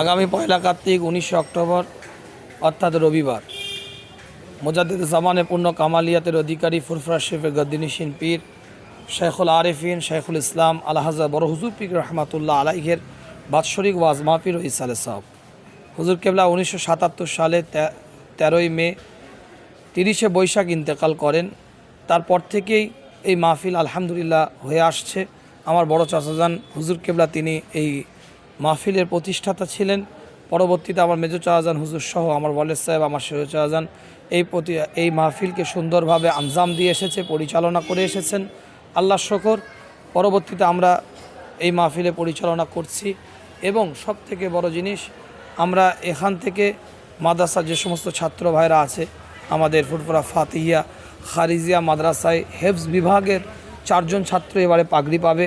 আগামী পয়লা কার্তিক উনিশে অক্টোবর, অর্থাৎ রবিবার। মোজাদ্দিদ জামানে পূর্ণ কামালিয়াতের অধিকারী ফুরফরা শেফের গদ্দিনিসিন পীর শেখুল আরেফিন, শেখুল ইসলাম আলহাজা বড় হুজুর পীর রহমাতুল্লাহ আলাইহের বাৎসরিক ওয়াজ মাহফির ও ইসালে সাহ হুজুর কেবলা উনিশশো সাতাত্তর সালে তেরোই মে তিরিশে বৈশাখ ইন্তেকাল করেন। তারপর থেকেই এই মাহফিল আলহামদুলিল্লাহ হয়ে আসছে। আমার বড় চাচাজান হুজুর কেবলা, তিনি এই মাহফিলের প্রতিষ্ঠাতা ছিলেন। পরবর্তীতে আমার মেজর চাচাজান হুজুর সহ আমার ওয়ালেদ সাহেব, আমার শের চাচাজান এই প্রতি, এই মাহফিলকে সুন্দরভাবে আঞ্জাম দিয়ে এসেছে, পরিচালনা করে এসেছেন। আল্লাহ শকর, পরবর্তীতে আমরা এই মাহফিলে পরিচালনা করছি। এবং সব থেকে বড় জিনিস, আমরা এখান থেকে মাদ্রাসার যে সমস্ত ছাত্র ভাইরা আছে, আমাদের ফুটপুরা ফাতিহিয়া, খারিজিয়া মাদ্রাসায় হেফজ বিভাগের চারজন ছাত্র এবারে পাগড়ি পাবে।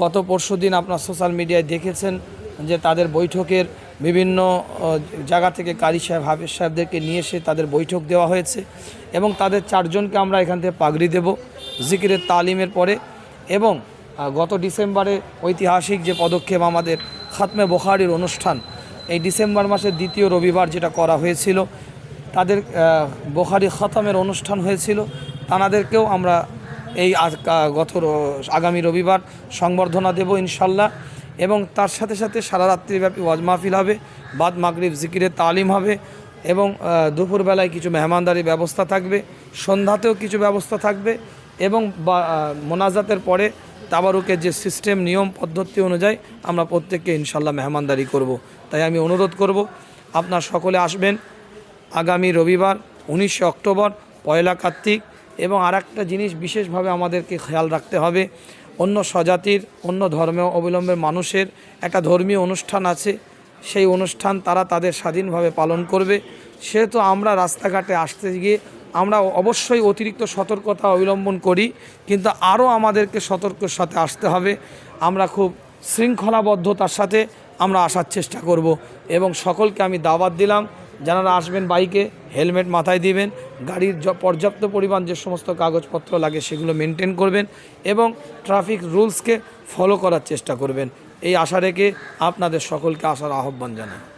গত পরশু দিন আপনার সোশ্যাল মিডিয়ায় দেখেছেন যে তাদের বৈঠকের বিভিন্ন জায়গা থেকে কারি সাহেব, হাফিজ সাহেবদেরকে নিয়ে এসে তাদের বৈঠক দেওয়া হয়েছে এবং তাদের চারজনকে আমরা এখান থেকে পাগড়ি দেব জিকিরের তালিমের পরে এবং গত ডিসেম্বরে ঐতিহাসিক যে পদক্ষেপ আমাদের খাতমে বোখারির অনুষ্ঠান, এই ডিসেম্বর মাসের দ্বিতীয় রবিবার যেটা করা হয়েছিল, তাদের বোখারি খতমের অনুষ্ঠান হয়েছিল, তানাদেরকেও আমরা এই গত আগামী রবিবার সংবর্ধনা দেব ইনশাল্লাহ এবং তার সাথে সাথে সারা রাত্রিব্যাপী ওয়াজ মাহফিল হবে, বাদ মাগরিব জিকিরের তালিম হবে এবং দুপুরবেলায় কিছু মেহমানদারির ব্যবস্থা থাকবে, সন্ধ্যাতেও কিছু ব্যবস্থা থাকবে এবং মোনাজাতের পরে তাবারুকের যে সিস্টেম, নিয়ম, পদ্ধতি অনুযায়ী আমরা প্রত্যেককে ইনশাল্লাহ মেহমানদারি করব। তাই আমি অনুরোধ করব, আপনার সকলে আসবেন আগামী রবিবার উনিশে অক্টোবর, পয়লা কার্তিক এবং আর একটা জিনিস বিশেষভাবে আমাদেরকে খেয়াল রাখতে হবে, অন্য স্বজাতির, অন্য ধর্ম অবলম্বের মানুষের একটা ধর্মীয় অনুষ্ঠান আছে, সেই অনুষ্ঠান তারা তাদের স্বাধীনভাবে পালন করবে। সেহেতু আমরা রাস্তাঘাটে আসতে গিয়ে আমরা অবশ্যই অতিরিক্ত সতর্কতা অবলম্বন করি, কিন্তু আরও আমাদেরকে সতর্কর সাথে আসতে হবে। আমরা খুব শৃঙ্খলাবদ্ধতার সাথে আমরা আসার চেষ্টা করব এবং সকলকে আমি দাওয়াত দিলাম। যারা আসবেন বাইকে, হেলমেট মাথায় দিবেন, গাড়ির পর্যাপ্ত পরিমাণ যে সমস্ত কাগজপত্র লাগে সেগুলো মেনটেন করবেন এবং ট্রাফিক রুলসকে ফলো করার চেষ্টা করবেন। এই আশা রেখে আপনাদের সকলকে আসার আহ্বান জানাই।